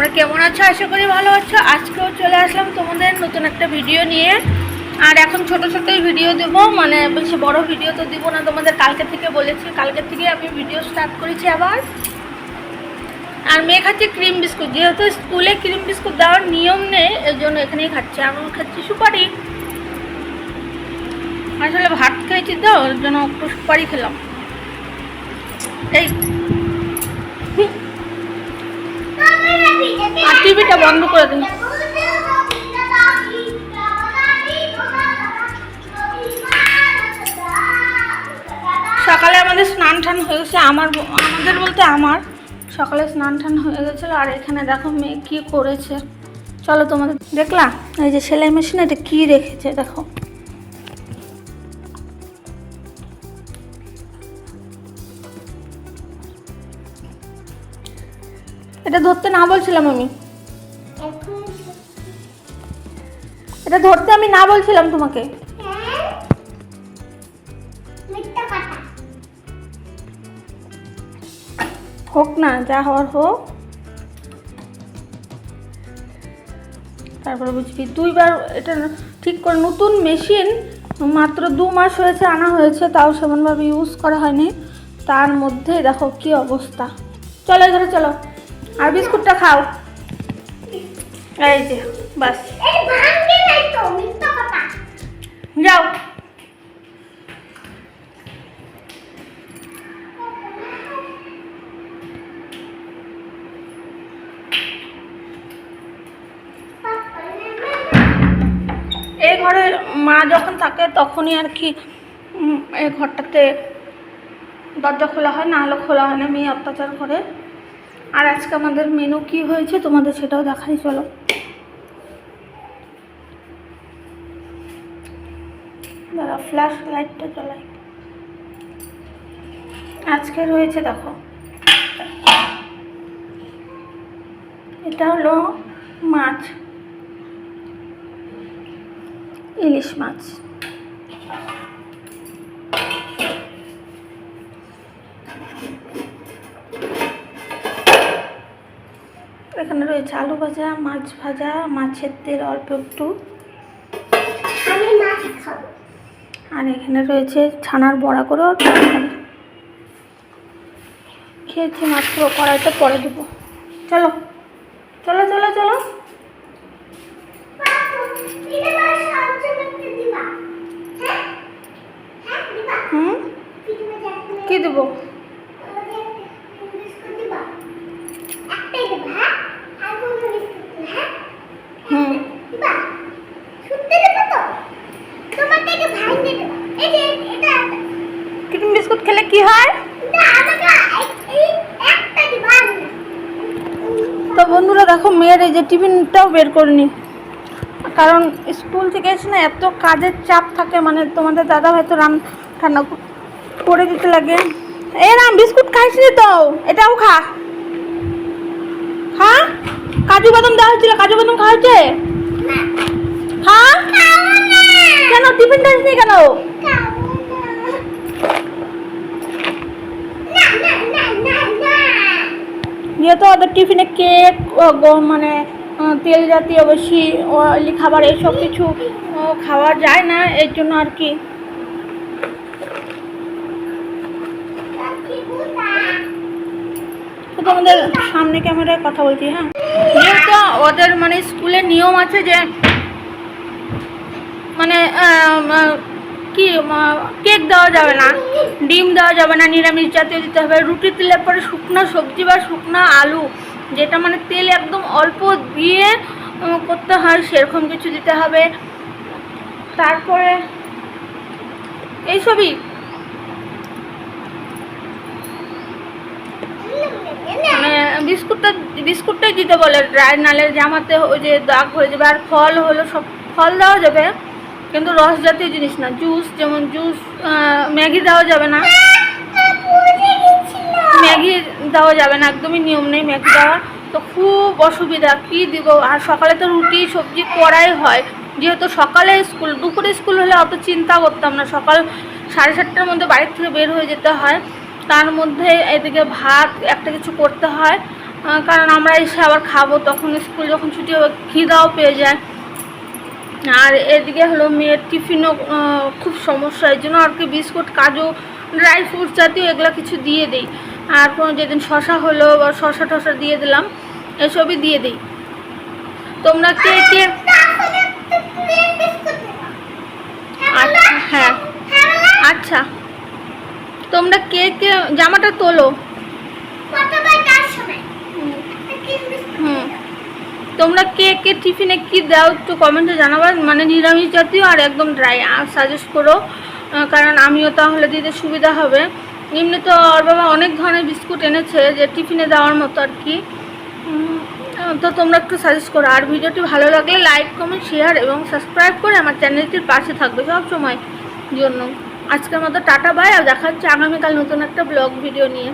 তোমরা কেমন আছো? আশা করি ভালো আছো। আজকেও চলে আসলাম তোমাদের নতুন একটা ভিডিও নিয়ে। আর এখন ছোট ছোটোই ভিডিও দেব। মানে বেশি বড় ভিডিও তো দিব না, তোমাদের কালকে থেকে বলেছি। কালকে থেকে আমি ভিডিও স্টার্ট করেছি আবার। আর মেয়ে খাচ্ছে ক্রিম বিস্কুট যেহেতু স্কুলে ক্রিম বিস্কুট দেওয়ার নিয়ম নেই এর জন্য এখানেই খাচ্ছে। আমি খাচ্ছি সুপারি। আসলে ভাত খেয়েছি তো, ওর জন্য একটু সুপারি খেলাম। এই আর টিভিটা বন্ধ করে দিন। সকালে আমাদের স্নান টান হয়ে গেছে। আমার আমাদের বলতে আমার। সকালে স্নান টান হয়ে গেছিল। আর এখানে দেখো মেয়ে কী করেছে। চলো তোমাদের দেখলা? এই যে সেলাই মেশিনে, এটা কী রেখেছে? দেখো। এটা ধরতে না বলছিলাম আমি। এটা ধরতে আমি না বলছিলাম তোমাকে। হোক না, যা হওয়ার হোক। তারপরে বুঝবি, দুইবার এটা ঠিক করে, নতুন মেশিন মাত্র দু মাস হয়েছে, আনা হয়েছে, তাও সেমনভাবে ইউজ করা হয়নি। তার মধ্যে দেখো কি অবস্থা। চলো এখানে, চলো। আর বিস্কুটটা খাও। এই যে বাস। যাও। এই ঘরে মা যখন থাকে তখনই আর কি এই ঘরটাতে দরজা খোলা হয় না হলে খোলা হয় না মেয়ে অত্যাচার করে। আর আজকে আমাদের মেনু কি হয়েছে তোমাদের সেটাও দেখাই, চলো। দাঁড়া ফ্ল্যাশ লাইটটা জ্বলাই। আজকে রয়েছে, দেখো। এটা হলো মাছ। ইলিশ মাছ। এখানে রয়েছে আলু ভাজা মাছ ভাজা মাছের তেল অল্প একটু। আর এখানে রয়েছে ছানার বড়া করে খেয়েছি মাত্র কড়াইটা পরে দেবো। চলো চলো চলো চলো হুম কি দেবো হুম ক্রিম বিস্কুট খেলে কি হয়? তো বন্ধুরা দেখো মেয়ের এই যে টিফিনটাও বের করিনি কারণ স্কুল থেকে এসে না এত কাজের চাপ থাকে মানে তোমাদের দাদা হয়তো রান ঠান্ডা করে দিতে লাগে। এ রাম বিস্কুট খাইছিলি তো? এটাও খা। খা। কাজু বাদাম দেওয়া হয়েছিল কাজু বাদাম খাওয়া হয়েছে খা কেন টিফিন খাইছিস কেন যেহেতু ওদের টিফিনে কেক মানে তেল জাতীয় বেশি অয়েলি খাবার, এইসব কিছু খাওয়া যায় না, এর জন্য আর কি। তোমাদের সামনে ক্যামেরায় কথা বলছি হ্যাঁ? যেহেতু ওদের মানে স্কুলে নিয়ম আছে যে মানে কি কেক দেওয়া যাবে না। ডিম দেওয়া যাবে না, নিরামিষ জাতীয় দিতে হবে। রুটি দিলে পরে শুকনো সবজি বা শুকনো আলু, যেটা মানে তেল একদম অল্প দিয়ে করতে হয়, সেরকম কিছু দিতে হবে। তারপরে এইসবই মানে বিস্কুটটা, বিস্কুটটাই দিতে বলে, ড্রাই নালে জামাতে ওই যে দাগ হয়ে যাবে, আর ফল হলো সব, ফল দেওয়া যাবে। কিন্তু রস জাতীয় জিনিস না। জুস, যেমন জুস ম্যাগি দেওয়া যাবে না। ম্যাগি দেওয়া যাবে না, একদমই নিয়ম নেই ম্যাগি দেওয়া। তো খুব অসুবিধা, কী দিব? আর সকালে তো রুটি, সবজি করাই হয়। যেহেতু সকালে স্কুল, দুপুরে স্কুল হলে অত চিন্তা করতাম না। সকাল সাড়ে সাতটার মধ্যে বাড়ির থেকে বের হয়ে যেতে হয়। তার মধ্যে এদিকে ভাত, একটা কিছু করতে হয়। কারণ আমরা এসে আবার খাব, তখন স্কুল যখন ছুটি হবে, খিদাও পেয়ে যায়। আর এদিকে হলো মেয়ের টিফিনও খুব সমস্যা এই জন্য আর কি বিস্কুট কাজু ড্রাই ফ্রুটস জাতীয় এগুলো কিছু দিয়ে দিই। আর কোনো যেদিন শশা হলো বা শশা টশা দিয়ে দিলাম এসবই দিয়ে দিই। তোমরা কে কে? আচ্ছা হ্যাঁ। আচ্ছা। তোমরা কে কে? জামাটা তোলো। হুম। তোমরা কে কে টিফিনে কি দাও একটু কমেন্টে জানাবার মানে নিরামিষ জাতীয় আর একদম ড্রাই সাজেস্ট করো কারণ আমিও তাহলে দিতে সুবিধা হবে। এমনি তো ওর বাবা অনেক ধরনের বিস্কুট এনেছে যে টিফিনে দেওয়ার মতো আর কি। তো তোমরা একটু সাজেস্ট করো। আর ভিডিওটি ভালো লাগলে লাইক কমেন্ট শেয়ার এবং সাবস্ক্রাইব করে আমার চ্যানেলটির পাশে থাকবে সব সময় জন্য। আজকের মতো টাটা বাই আর দেখা হচ্ছে আগামীকাল নতুন একটা ব্লগ ভিডিও নিয়ে।